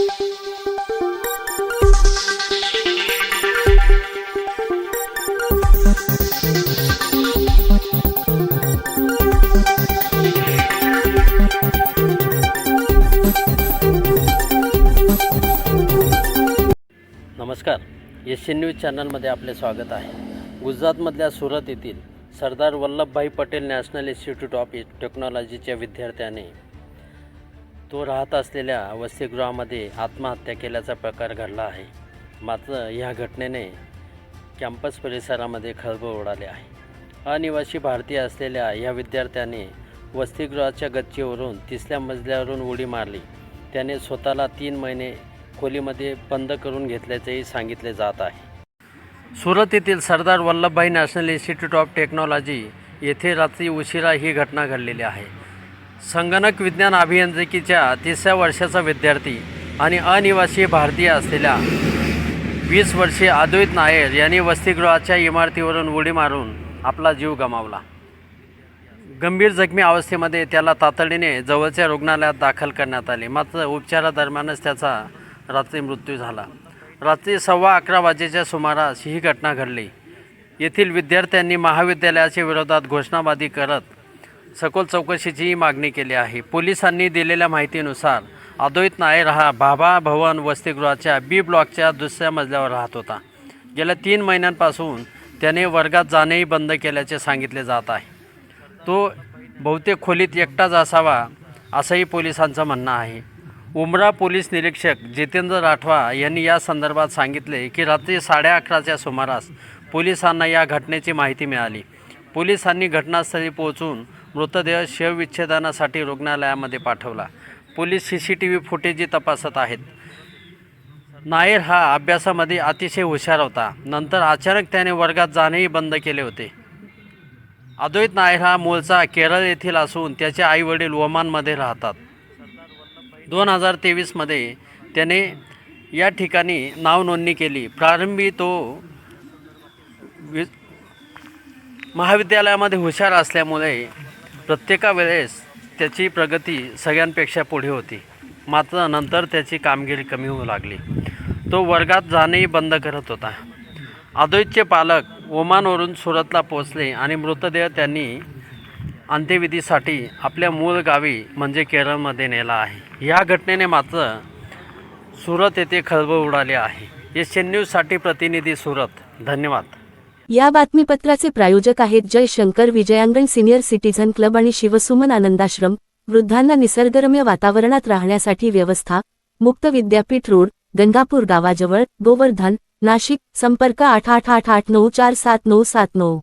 नमस्कार. S news चॅनलमध्ये आपले स्वागत आहे. गुजरातमधल्या सुरत येथील Sardar Vallabhbhai Patel national institute of टेक्नॉलॉजीच्या विद्यार्थ्याने तो राहत असलेल्या वसतिगृहामध्ये आत्महत्या केल्याचा प्रकार घडला आहे. मात्र ह्या घटनेने कॅम्पस परिसरामध्ये खळबळ उडाले आहे. अनिवासी भारतीय असलेल्या या विद्यार्थ्याने वसतिगृहाच्या गच्चीवरून तिसऱ्या मजल्यावरून उडी मारली. त्याने स्वतःला तीन महिने खोलीमध्ये बंद करून घेतल्याचेही सांगितले जात आहे. सुरत येथील Sardar Vallabhbhai national institute of technology येथे रात्री उशिरा ही घटना घडलेली आहे. संगणक विज्ञान अभियांत्रिकीच्या तिसऱ्या वर्षाचा विद्यार्थी आणि अनिवासी भारतीय असलेल्या वीस वर्षीय अद्वैत नायर यांनी वसतिगृहाच्या इमारतीवरून उडी मारून आपला जीव गमावला. गंभीर जखमी अवस्थेमध्ये त्याला तातडीने जवळच्या रुग्णालयात दाखल करण्यात आले. मात्र उपचारादरम्यानच त्याचा रात्री मृत्यू झाला. रात्री सव्वा अकरा वाजेच्या सुमारास ही घटना घडली. येथील विद्यार्थ्यांनी महाविद्यालयाच्या विरोधात घोषणाबाजी करत सखोल चौकशीचीही मागणी केली आहे. पोलिसांनी दिलेल्या माहितीनुसार अद्वैत नायर हा भाभा भवन वसतिगृहाच्या बी ब्लॉकच्या दुसऱ्या मजल्यावर राहत होता. गेल्या तीन महिन्यांपासून त्याने वर्गात जाणेही बंद केल्याचे सांगितले जात आहे. तो बहुतेक खोलीत एकटाच असावा असंही पोलिसांचं म्हणणं आहे. उमरा पोलीस निरीक्षक जितेंद्र राठवा यांनी या संदर्भात सांगितले की रात्री साडे अकराच्या सुमारास पोलिसांना या घटनेची माहिती मिळाली. पोलिसांनी घटनास्थळी पोहोचून मृतदेह शवविच्छेदनासाठी रुग्णालयामध्ये पाठवला. Police C C T V फुटेजही तपासत आहेत. नायर हा अभ्यासामध्ये अतिशय हुशार होता. नंतर अचानक त्याने वर्गात जाणेही बंद केले होते. अद्वैत नायर हा मूळचा केरळ येथील असून त्याचे आईवडील ओमानमध्ये राहतात. दोन हजार तेवीसमध्ये त्याने या ठिकाणी नाव नोंदणी केली. प्रारंभी तो वि महाविद्यालयामध्ये हुशार असल्यामुळे प्रत्येका वेळेस त्याची प्रगती सगळ्यांपेक्षा पुढे होती. मात्र नंतर त्याची कामगिरी कमी होऊ लागली. तो वर्गात जाणेही बंद करत होता. अद्वैतचे पालक ओमानवरून सुरतला पोचले आणि मृतदेह त्यांनी अंत्यविधीसाठी आपल्या मूळ गावी म्हणजे केरळमध्ये नेला आहे. या घटनेने मात्र सुरत येथे खळबळ उडाली आहे. एस एन न्यूजसाठी प्रतिनिधी सुरत. धन्यवाद. या बातमीपत्राचे प्रायोजक आहेत Jay Shankar Vijayangan senior citizen club आणि शिवसुमन आनंदाश्रम वृद्धांना निसर्गरम्य वातावरणात राहण्यासाठी व्यवस्था मुक्त विद्यापीठ रोड गंगापूर गावाजवळ गोवर्धन नाशिक संपर्क आठ आठ आठ आठ नऊ चार सात नऊ सात नऊ.